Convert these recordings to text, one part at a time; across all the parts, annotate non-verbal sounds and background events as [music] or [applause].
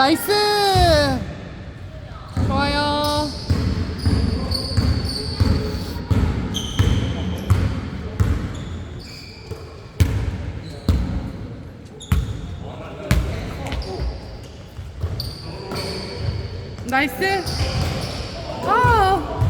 나이스! 좋아요. 나이스! 아!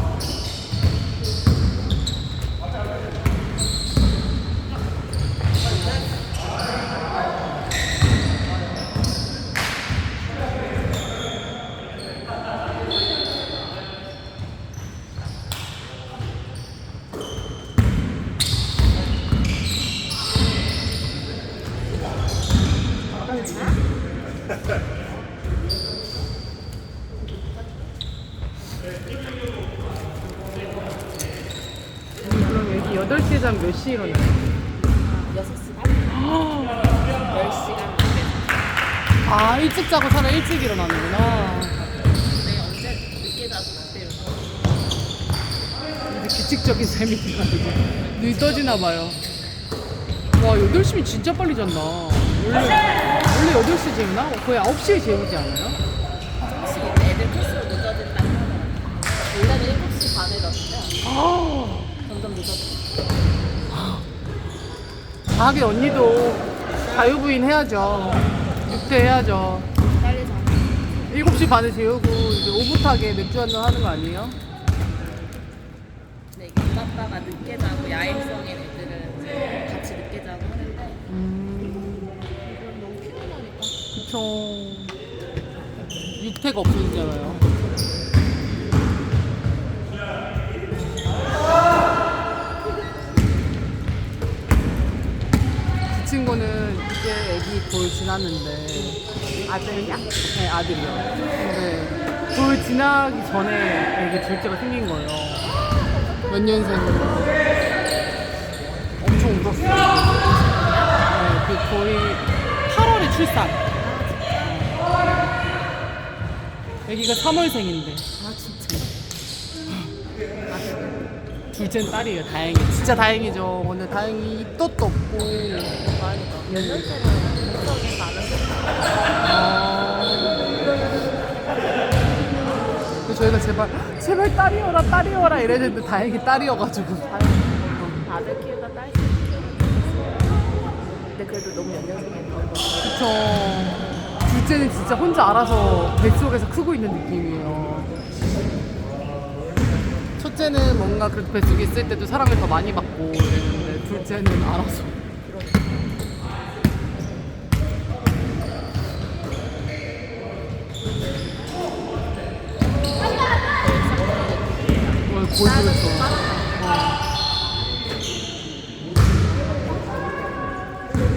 그럼 여기 8시에 자면 몇 시에 일어나요? 6시간? 10시간 아, 일찍 자고 차라 일찍 일어나는구나. 내가 언제 늦게 자도 그때 근데 규칙적인 삶이 돼가지고 눈이 떠지나 봐요. 와, 8시면 진짜 빨리 잔다. 원래, 원래 8시에 재우나? 거의 9시에 재우지 않아요? 혹시 애들 코스로 늦어진다고 하더라고 원래는 7시 반에 잤는데 아, 점점 늦어져 하긴 언니도 자유부인 해야죠. 육퇴 해야죠. 빨리 자면 7시 반에 재우고 이제 오붓하게 맥주 한잔 하는 거 아니에요? 근데 이게 엄마 아빠가 늦게 자고 야행성인 애들은 이제 같이 늦게 자고 하는데 음, 너무 피곤하니까 그쵸. 육퇴가 없어지잖아요. 그 친구는 이제 애기 돌 지났는데 아들이야? 네, 아들이요. 근데 돌 지나기 전에 애기 둘째가 생긴 거예요. 몇 년생으로. 엄청 울었어요. 네, 그 거의 8월에 출산. 애기가 3월생인데. 아 진짜 둘째는 딸이에요, 다행히. 진짜 다행이죠. 근데 다행히 입덧도 없고. 몇 년째는. 그래서 저희가 제발, 제발 딸이어라, 딸이어라 이랬는데 다행히 딸이어가지고. 아들 키우다 딸 근데 그래도 너무 연년생이니까 그쵸. 둘째는 진짜 혼자 알아서 뱃속에서 크고 있는 느낌이에요. 첫째는 뭔가 그래도 뱃속에 있을 때도 사랑을 더 많이 받고 이랬는데 둘째는 알아서. 뭘 보여주겠어.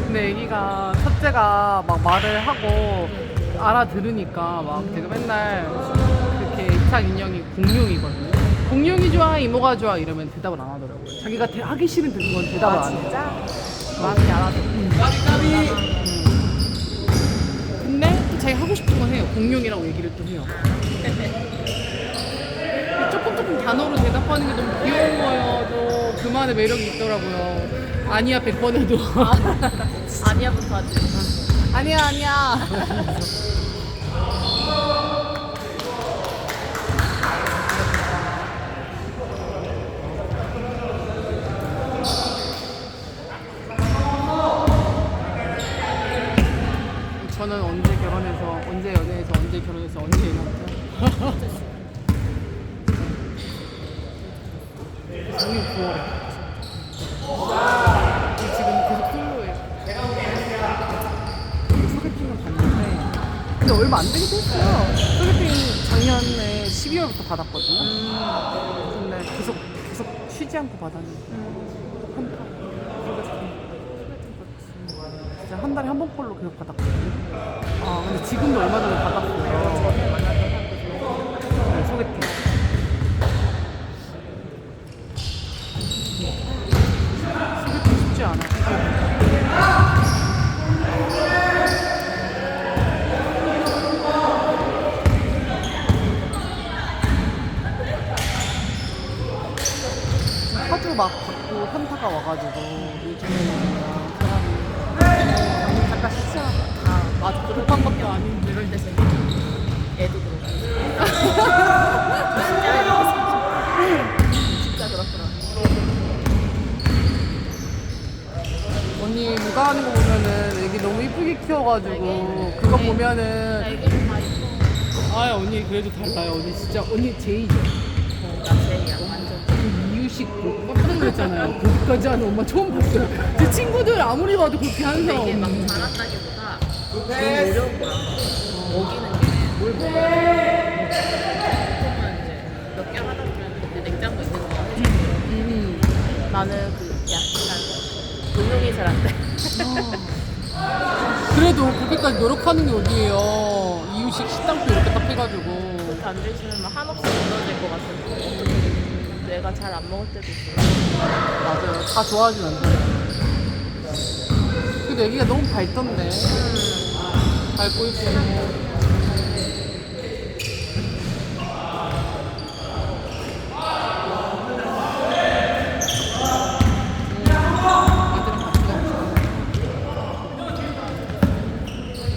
근데 애기가 첫째가 막 말을 하고 알아들으니까 막 제가 맨날 그렇게 이착 인형이 공룡이거든요. 공룡이 좋아, 이모가 좋아 이러면 대답을 안 하더라고요. 자기가 대- 하기 싫은 건 대답을 안 해요. 진짜? 마음이 알아서 근데 또 자기 하고 싶은 건 해요. 공룡이라고 얘기를 또 해요. 조금 조금 단어로 대답하는 게 너무 귀여운 거예요. 또 그만의 매력이 있더라고요. 아니야 100번 해도 아니야부터 하지 아니야 아니야. [laughs] 저는 언제 결혼해서 언제 연애해서 언제 결혼해서 언제 해놨죠? 작년 9월에 지금 계속 솔로예요. 소개팅을 갔는데 근데 얼마 안 되긴 했어요. 소개팅 작년에 12월부터 받았거든요. 근데 계속 계속 쉬지 않고 받았는데 한 달. 진짜 한 달에 한 번꼴로 계속 받았거든요. 아 근데 지금도 얼마 전에 받았어요. 네, 소개팅. 소개팅 쉽지 않아. 하도 막 받고 현타가 와가지고 요즘에는 그냥 사람이 잠깐 쉬자. 아 맞아 그럴 독방밖에 아닌데. 그럴 때 재밌어 애도 그렇고 진짜 진짜 그렇더라 언니 누가 하는 거 보면은 이쁘게 키워가지고 그거 네. 보면은 다 이뻐 아 언니 그래도 달라요 언니. 진짜 언니 제이죠. 어, 나 제이야 완전. 그 이유식 그 깜짝 놀랐잖아요. 거기까지 하는 엄마 처음 봤어요. 제 친구들 아무리 봐도 그렇게 하는 사람 이게 막 없는데. 잘한다기보다 너무 어려운 거야 먹이는 게뭘 먹어야 보통은 이제 몇 개 하다 보면 이제 냉장고 있는 거 해주고 음. 나는 그 약간 응용이 잘 안 돼. 그래도 그렇게까지 노력하는 게 어디예요? 이유식 식당도 이렇게 딱 해가지고. 그렇게 안 드시면 막 한없이 무너질 것 같은데 뇌가 잘 안 먹을 때도 있어요. 맞아요. 다 좋아하진 않잖아요. 근데 애기가 너무 밝던데. 밝고 이쁘고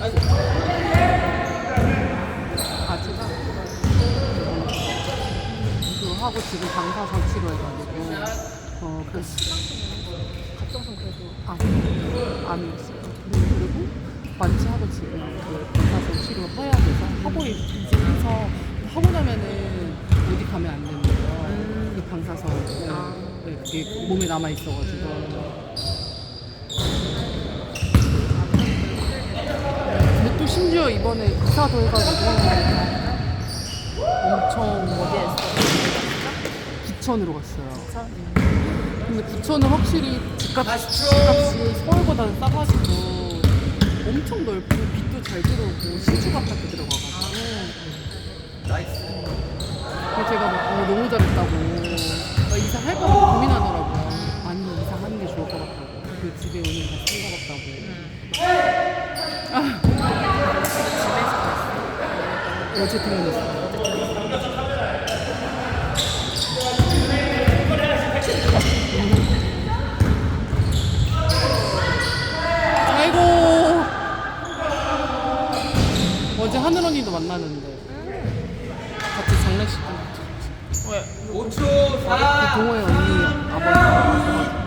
애들은 같이 가고 싶어 아직은 이거 하고 지금 방사선 치료해가지고 어 그래서 갑성선 그래도 암 암이었어요. 그리고 완치하고 지금 그 방사선 치료해야 돼서 하고 있- 이제 해서 하고 나면은 어디 가면 안 되는 거예요. 음. 그 방사선 네. 아. 네, 그게 몸에 남아 있어가지고. 근데 또 심지어 이번에 이사도 해가지고 엄청 어디에 있어? 부천으로 갔어요. 참. 근데 부천은 확실히 집값, 집값이 서울보다는 싸가지고 엄청 넓고 빛도 잘 들어오고 신축 아파트 들어가가지고. 그래서 제가 막 어, 너무 잘했다고. 막 이사할까 봐 고민하더라고요. 아니 이사하는 게 좋을 것 같다고. 그 집에 오는 게 다쓴것 같다고. 응. 아, 어제 퇴근했어요 아이고 어제 하늘 언니도 만나는데. 같이 장례식 좀 왜? 5초 4 동호회 언니 아버지